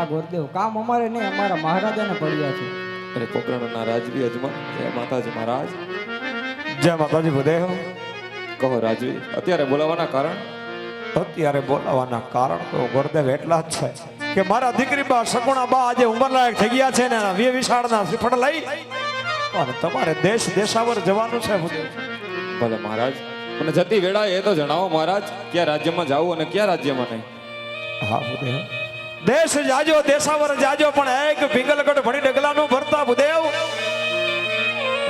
હા ગુરુદેવ કામ અમારે નહીં અમારા મહારાજાને પડ્યા છે. અને પોકરણના રાજવી અજમા. જય માતાજી મહારાજ. જય માતાજી ભૂદેવ કહો રાજવી અત્યારે બોલાવવાના કારણ? અત્યારે બોલાવાના કારણ તો ગુરુદેવ એટલા જ છે કે મારા દીકરી બા સગુણા બા આજે ઉંમરલાયક થઈ ગયા છે ને એના વીર વિશાળના શ્રીફળ લઈ. અને તમારે દેશ દેશાવર જવાનું છે ભલે મહારાજ. મને જતી વેળા એ તો જણાવો મહારાજ ક્યાં રાજ્યમાં જાવું અને ક્યાં રાજ્યમાં નહીં? હા ભૂદેવ દેશ જાજો દેશાવર જાજો પણ એક પિંગલગઢ ભણી ડગલાનું ભરતા ભૂદેવ.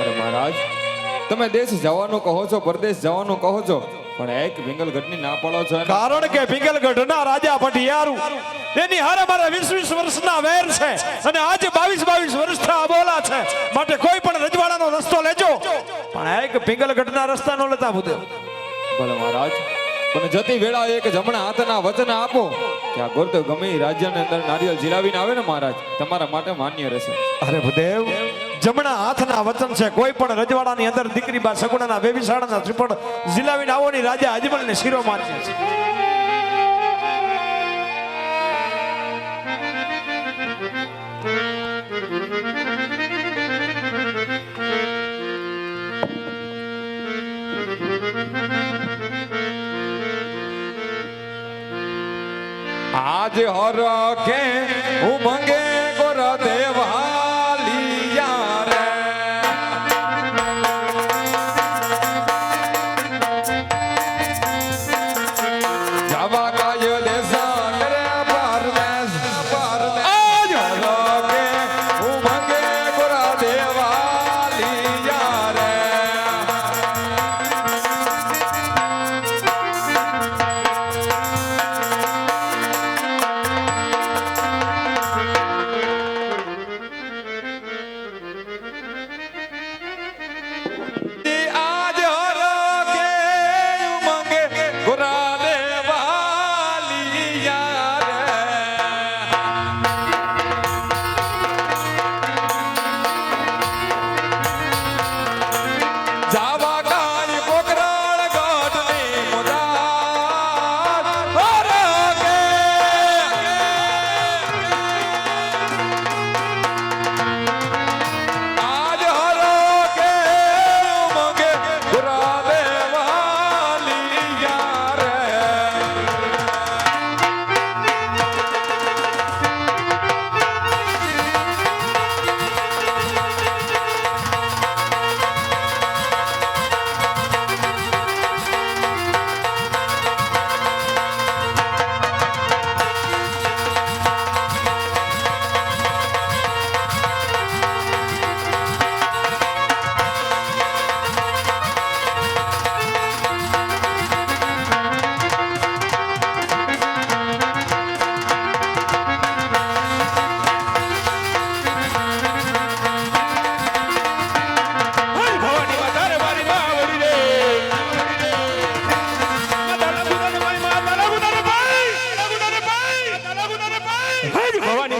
અરે મહારાજ તમે દેશ જવાનું કહો છો પરદેશ જવાનું કહો છો પણ એક વિંગલગઢની ના પાડો છો કારણ કે પિંગલગઢના રાજા ભટિયારું એની હારે મારે વીસ વીસ વર્ષના વેર છે અને આજે બાવીસ બાવીસ વર્ષના અબોલા છે. માટે કોઈ પણ રજવાડાનો રસ્તો લેજો. પણ એક પિંગલગઢના રસ્તા નો લેતા ભૂદેવ. ભલે મહારાજ પણ જતી વેળા એક જમણા હાથના વચન આપો કે આ ગુરુદેવ ગમે રાજ્યની અંદર નારિયેલ જીરાવીને આવે ને મહારાજ, તમારા માટે માન્ય રહેશે. અરે ભૂદેવ, જમણા હાથના વચન છે. કોઈ પણ રજવાડાની અંદર દીકરી બા સગુણાના બેબીસાડાના ત્રિપળ જીલાવીને આવો ની રાજા અજમલને શિરો માન્ય છે. આજ Бавані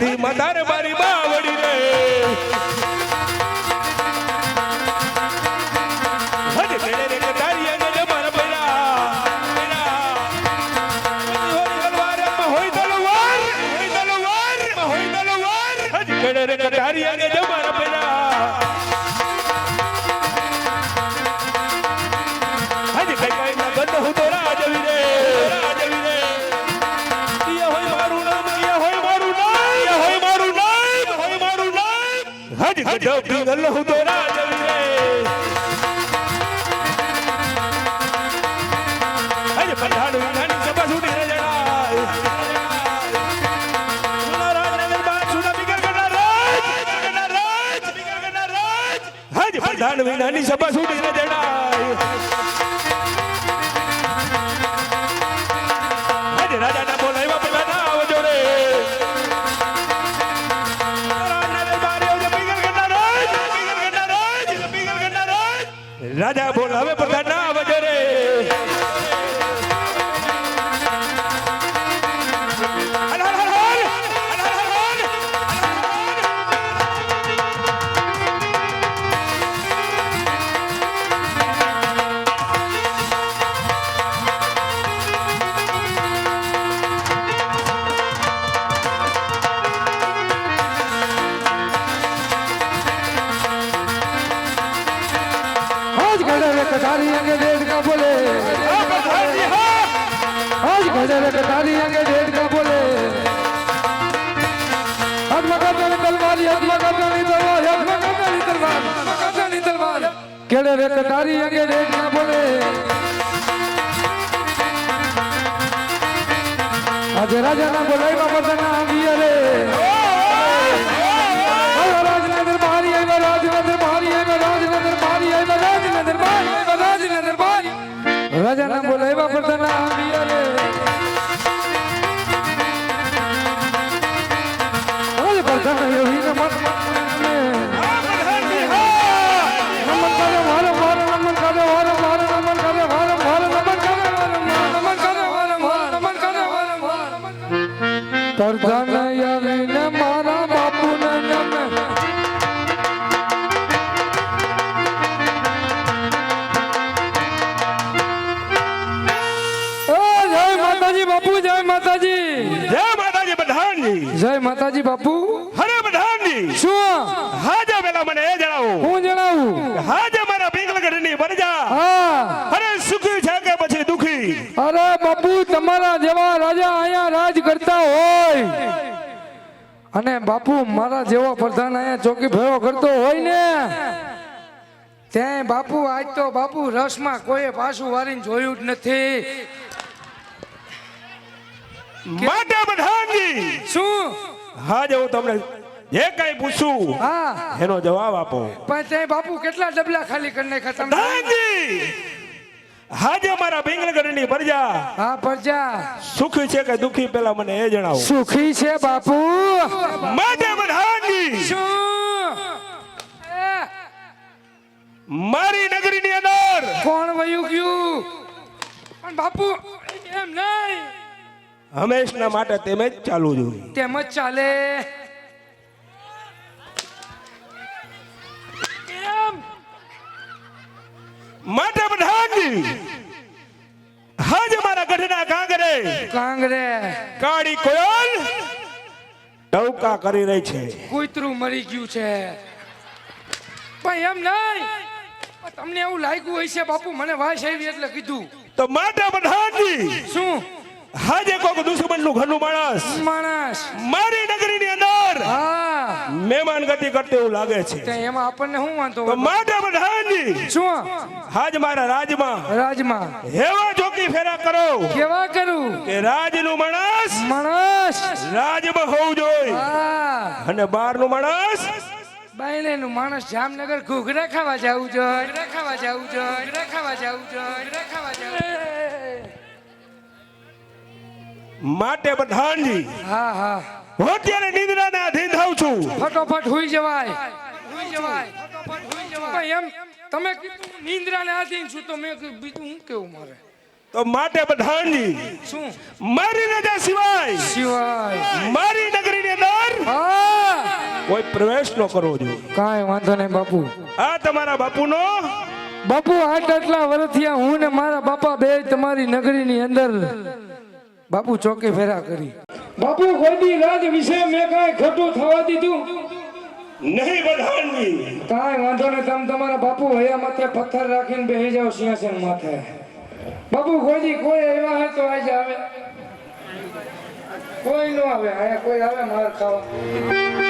રાતી વધારે મારી બાવડી રે. આજે ગઢ પિંગલ હું તો રાજવી રે આજે પઠાણ વિધાની સભા સુધી રે જણાય. સુના રાજનગર બાદ સુના બિગર ગજર કટારી અંગે દેડકા બોલે હાથમાં કાંટાની તલવારી હાથમાં કાંટાની તલવાર હાથમાં કાંટાની તલવાર હાથમાં કાંટાની તલવાર કેડે રે કટારી અંગે દેડકા બોલે આજે રાજાના બોલાવ્યા બધાના આવ્યા રે બાપુ. હરે બધાની. શું? હાજા પેલા મને એ જણાવો. હું જણાવું? હાજે મારા પિંગલગઢની પ્રજા હા. અરે સુખી છે કે પછી દુખી? અરે બાપુ તમારા જેવા રાજા અહીંયા રાજ કરતા હોય. અને બાપુ મારા જેવો પ્રધાન અહીંયા ચોકી ફેરો કરતો હોય ને. ત્યાં બાપુ આજ તો બાપુ રસમાં કોઈએ પાછું વારીને જોયું જ નથી. માટે પ્રધાનજી શું? હાજે હું તમને જે કઈ પૂછું હા. એનો જવાબ આપો. પણ તે બાપુ કેટલા ડબલા ખાલી કરી નાખ્યા તમે? હાજે મારા પિંગલગઢની પ્રજા. હા પ્રજા. સુખી છે કે દુખી પેલા મને એ જણાવો. સુખી છે બાપુ. શું? એ, મારી નગરીની અંદર કોણ વયું ગયું? પણ બાપુ એમ નહીં. હંમેશના માટે તેમ જ ચાલવું જોઈએ. તેમ જ ચાલે. માટે પ્રધાનજી હાજે મારા ગઢના કાંગરે કાંગરે કાળી કોયલ ટવકા કરી રહી છે. કુતરું મરી ગયું છે. પણ એમ નહીં. તમને એવું લાગ્યું હશે બાપુ મને વાસ આવી એટલે કીધું. તો માટે પ્રધાનજી શું? હાજે કોક દુશ્મનનું ઘરનું માણસ. માણસ. મારી નગરી ની અંદર હા. મહેમાન ગતિ કરતે એવું લાગે છે. એમાં આપણને શું વાંધો તો? માટે પ્રધાનજી શું? હાજ મારા રાજમાં રાજમાં. એવા ચોકી ફેરા કરો કેવા કરું? કે રાજનું માણસ માણસ. રાજમાં હોવું જોઈએ. હા. અને બહારનું માણસ બાયણેનું માણસ જામનગર ઘૂઘરા ખાવા જવું જોઈએ. ખાવા જવું જોઈએ. ખાવા જવું જોઈએ. ખાવા જવું જોઈએ. માટે પ્રધાનજી હા હા. હું અત્યારે નિંદ્રાને આધીન થાઉં છું. ફટોફટ હુઈ જવાય. હુઈ જવાય. ફટોફટ હુઈ જવાય. એમ તમે કીધું નિંદ્રાને આધીન છું તો મેં કીધું બીજું શું કેવું મારે? તો માટે પ્રધાનજી શું? મારી રજા સિવાય. સિવાય. મારી નગરીની અંદર હા. કોઈ પ્રવેશ ન કરવો જોઈએ. કાંઈ વાંધો નહીં બાપુ. આ તમારા બાપુનો બાપુ આઠ આટલા વર્ષથી હું ને મારા બાપા બે તમારી નગરીની અંદર બાપુ ચોકી ફેરા કરી. બાપુ કોઈ રાજ વિશે મેં કાંઈ ખોટું થવા દીધું? નહીં બધાની. કાંઈ વાંધો નહીં તમે તમારા બાપુ હયા માથે પથ્થર રાખીને બેસી જાઓ સિંહાસન માથે. બાપુ કોઈ કોઈ એવા હે તો આજે આવે. કોઈ નો આવે આયા કોઈ આવે માર ખાવા.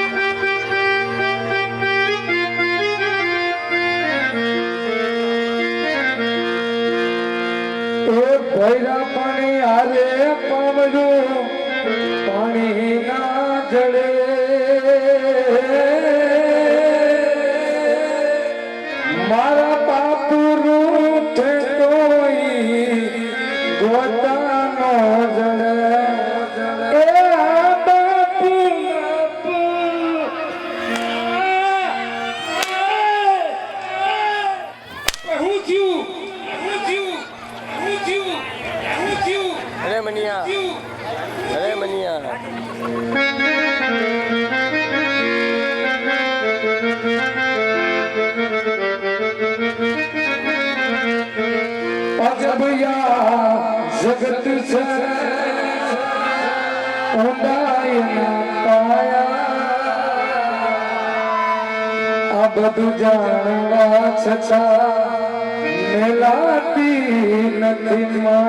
ભૈરા પાણી હારે પામરું પાણી ના જડે અરે મનિયા અરે મનિયા અજબયા જગત છે આ બધું જાણવા છતાં મેલાતી નથી માયા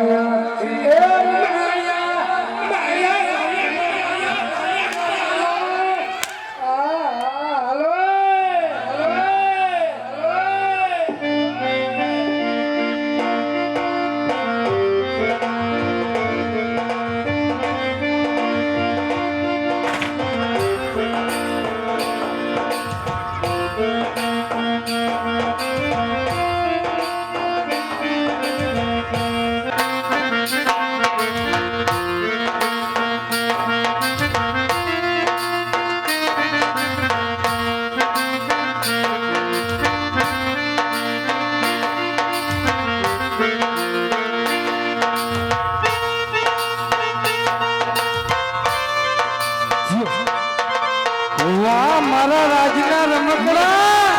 વાહ મારા રાજના રમકડા!